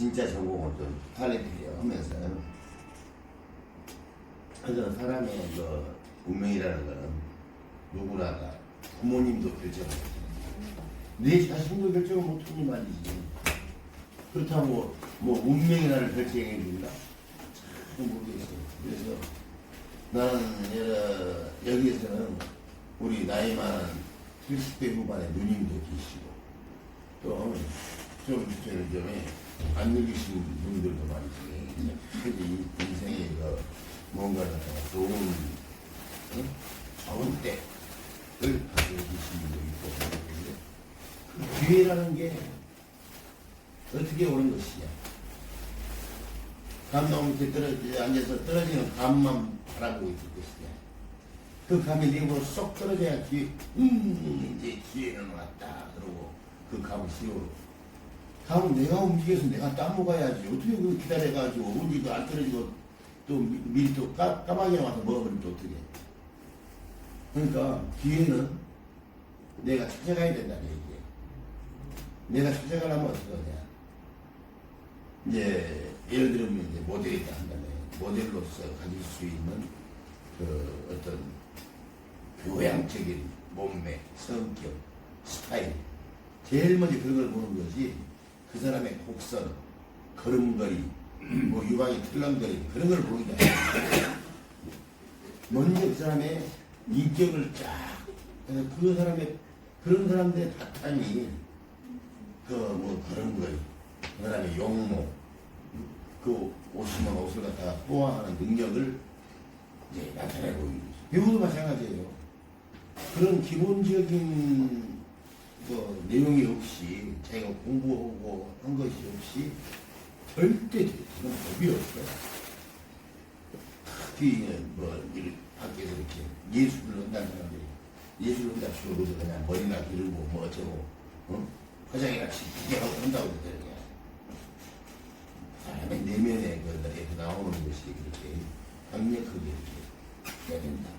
진짜 전공을 좀 탈레트리어 하면서 그래서 사람의 그 운명이라는 거는 누구나 다 부모님도 결정을. 내 자신도 결정을 못하니 말이지. 그렇다고 뭐 운명이라는 결정해 준다? 참 모르겠어요. 그래서 나는 여기에서는 우리 나이 많은 70대 후반의 누님도 계시고 또좀 저는 좀에 안 늙으신 분들도 많지. 그래서 이 인생의 그 뭔가 좋은 어? 좋은 때를 가지고 계신 분도 있고 그 기회라는 게 어떻게 오는 것이냐? 감나무 밑에 떨어져 앉아서 떨어지는 감만 바라보고 있을 것이냐? 그 감이 내 입으로 쏙 떨어져야 기회, 음, 이제 기회는 왔다. 그러고 그 감을 씌우고. 감은 내가 움직여서 내가 따먹어야지. 어떻게 그 기다려가지고, 언제 그안 떨어지고, 또 미- 미리 또 까, 까마귀 와서 먹어버리면 또 어떻게. 그러니까 기회는 내가 찾아가야 된다는 얘기예요. 내가 찾아가려면 어떻게 하냐. 이제, 예를 들면 이제 모델이다 한다면, 모델로서 가질 수 있는 그 어떤 교양적인 몸매, 성격, 스타일. 제일 먼저 그런 걸 보는 것이 그 사람의 곡선, 걸음걸이, 뭐 유방이 틀렁거리 그런 걸 보는 게 아니에요. 먼저 그 사람의 인격을 쫙, 그래서 그 사람의, 그런 사람들의 바탕이 그뭐 걸음걸이, 그 사람의 용모, 그 옷이면 옷을 갖다가 소화하는 능력을 이제 나타내고 있는 거죠. 배우도 마찬가지예요. 그런 기본적인 그 내용이 없이 자기가 공부하고 한 것이 없이 절대 그런 법이 없어요. 특히 뭐 밖에서 이렇게 예술을 한다는 사람들이 예술을 한다 치고 그냥 머리나 기르고 뭐 어쩌고 어? 화장이나 기계 하고 한다고 그러더라고요. 사람의 내면의 그 나오는 것이 그렇게 강력하게 이렇게 해야 된다.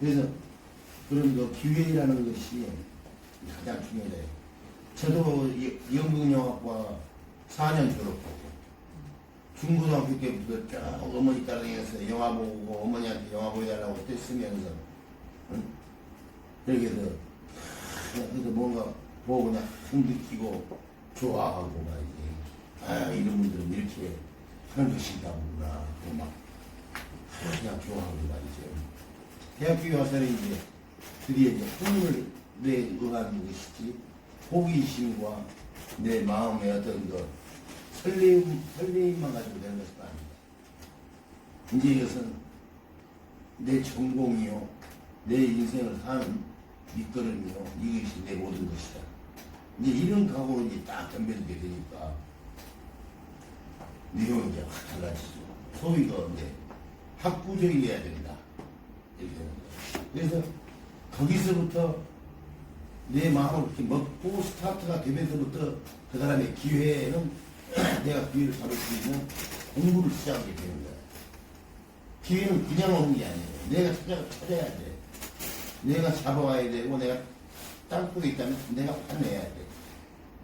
그래서 그런 그 기회라는 것이 가장 중요해요. 저도 이- 연극영화과 4년 졸업하고 중고등학교 때부터 쭉 어머니 따라다녀서 영화 보고 어머니한테 영화 보여달라고 떼쓰면서 응? 이렇게 해서 그래서 뭔가 보고 그냥 흠 느끼고 좋아하고 말이지. 아 이런 분들은 이렇게 하는 것인가구나. 또막 그냥 좋아하고 말이죠. 대학교에 와서는 이제 드디어 이제 꿈을 내 응하는 것이지 호기심과 내 마음의 어떤 그 설레임, 설레임만 가지고 되는 것은 아니다. 이제 이것은 내 전공이요, 내 인생을 사는 밑거름이요, 이것이 내 모든 것이다. 이제 이런 각오로 이제 딱 덤벼들게 되니까 내용이 이제 확 달라지죠. 소위 그 이제 학구적이어야 된다. 이렇게 되는 거예요. 그래서 거기서부터 내 마음을 이렇게 먹고 스타트가 되면서부터 그 사람의 기회는 내가 기회를 잡을 수 있는 공부를 시작하게 되는 거야. 기회는 그냥 오는 게 아니에요. 내가 찾아, 찾아야 돼. 내가 잡아와야 되고, 내가 땅속에 있다면 내가 파내야 돼.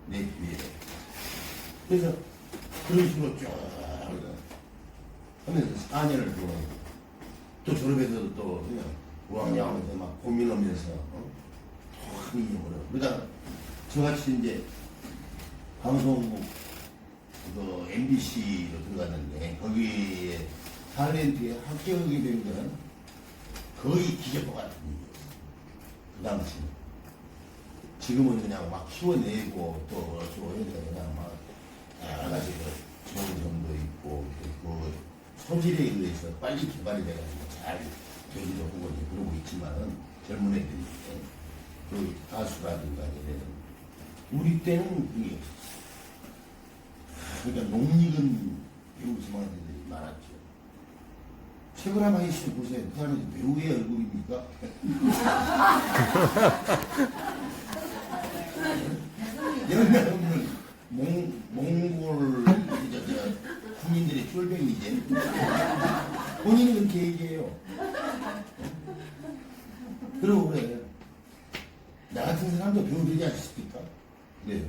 내 기회를. 그래서 그런 식으로 쭉 하면서 4년을 동안 또 졸업해서도 또 그냥 우왕좌왕하면서 막 고민하면서 어? 또 인용으로 그러다가 저같이 이제 방송국 그 MBC로 들어갔는데 거기에 탤런트에 합격하게 된건 거의 기적과 같은 일이었어요. 그 당시는. 지금은 그냥 막 키워내고 또 어쩌고 해서 그냥 막 여러 가지 그 좋은 점도 있고 그 소질에 의해서 빨리 개발이 돼가지고 잘 되기도 하고 그러고 있지만은 젊은 애들이 가수라든가 이런 우리 때는 그게 없었어. 그러니까 농익은 배우 지망생들이 많았죠. 최근에 많이 씨 보세요. 그 사람이 배우의 얼굴입니까? 연락 없는 몽, 몽골 저, 저, 국민들의 쫄병이지. 본인이 그렇게 얘기해요. 그러고 그래. 나 같은 사람도 배우 되지 않습니까? 그래요.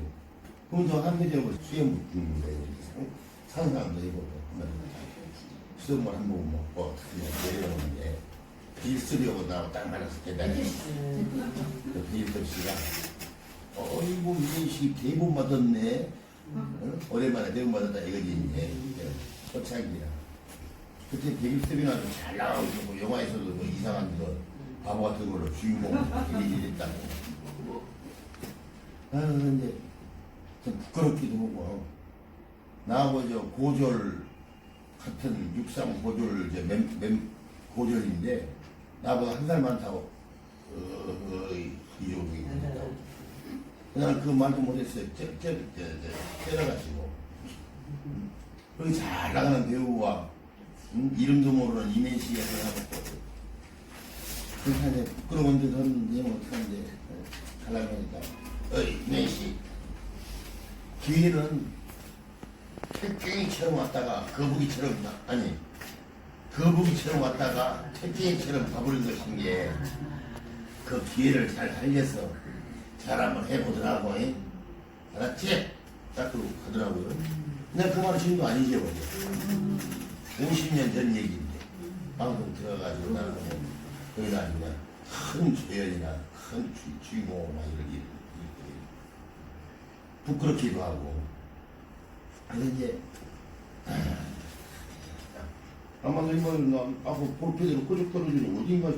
그럼 저 한대적으로 수염 붙는 거예요. 상상도 해보고 하면 수돗물 한 모금 먹고 그냥 내려오는데 빌스리하고 나하고 딱 말았을 때 내가 그 빌스 씨가 어이구 이게 대본 받았네. 응? 오랜만에 대본 받았다. 이거지 이제 초창기라 그때 베길스비나 잘 나오고 뭐 영화에서도 뭐 이상한 거 바보 같은 걸로 주인공 얘기했다고 나는 이제 좀 부끄럽기도 하고. 나하고 저 고졸 같은 육상 고졸 이제 맴, 맴 고졸인데 나보다 한 살 많다고. 이욕이 있다고 그냥 그 말도 못했어요. 째려가지고. 여기 잘 나가는 배우와 음, 이름도 모르는 이면식에 해가지고 이제 부끄러운데 내가 어떡하는데 가려고 하니까 어이 이면식 기회는 택갱이처럼 왔다가 거북이처럼 나- 아니 거북이처럼 왔다가 택갱이처럼 가버린 것인 게 그 기회를 잘 살려서 잘 한번 해보더라고 잉? 알았지? 딱 그러고 가더라고요 내가 그 말은 지금도 안 잊어버려 50년 전 얘기인데 방송 들어가지고 나는 뭐 거기다 그냥 큰 조연이나 큰 주, 주인공 막 이렇게, 이렇게 부끄럽기도 하고. 근데 이제 아마 뭐 아까 볼펜으로 끄적 떨어지는 어딘가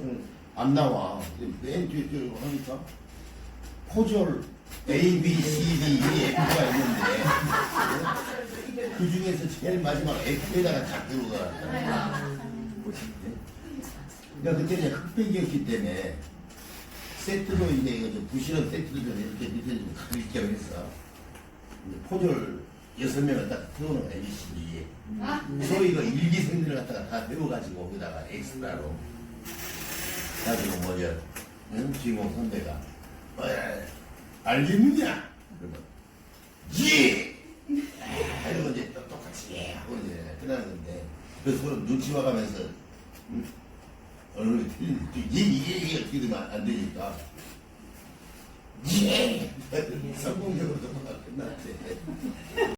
안 나와. 맨 뒤에 뛰고 하니까 포졸 A, B, C, D, E, F가 있는데 그 중에서 제일 마지막 F에다가 딱 들고 가 그러니까 그때 이제 흑백이었기 때문에 세트도 이제 이거 좀 부실한 세트도 좀 이렇게 밑에 좀 가릴 겸 해서 포졸 여섯 명을 딱 태우는 거야, ABCD. 소위 이거 일기생들을 갖다가 다 배워가지고 거기다가 엑스트라로. 가지고 뭐냐, 응? 주인공 선배가, 어, 알겠느냐? 그러면, 예! 아, 이러고 이제 또 똑같이 예! 하고 이제 끝나는데, 그래서 서로 눈치 봐가면서, 응? 얼굴이 틀리는데, 예,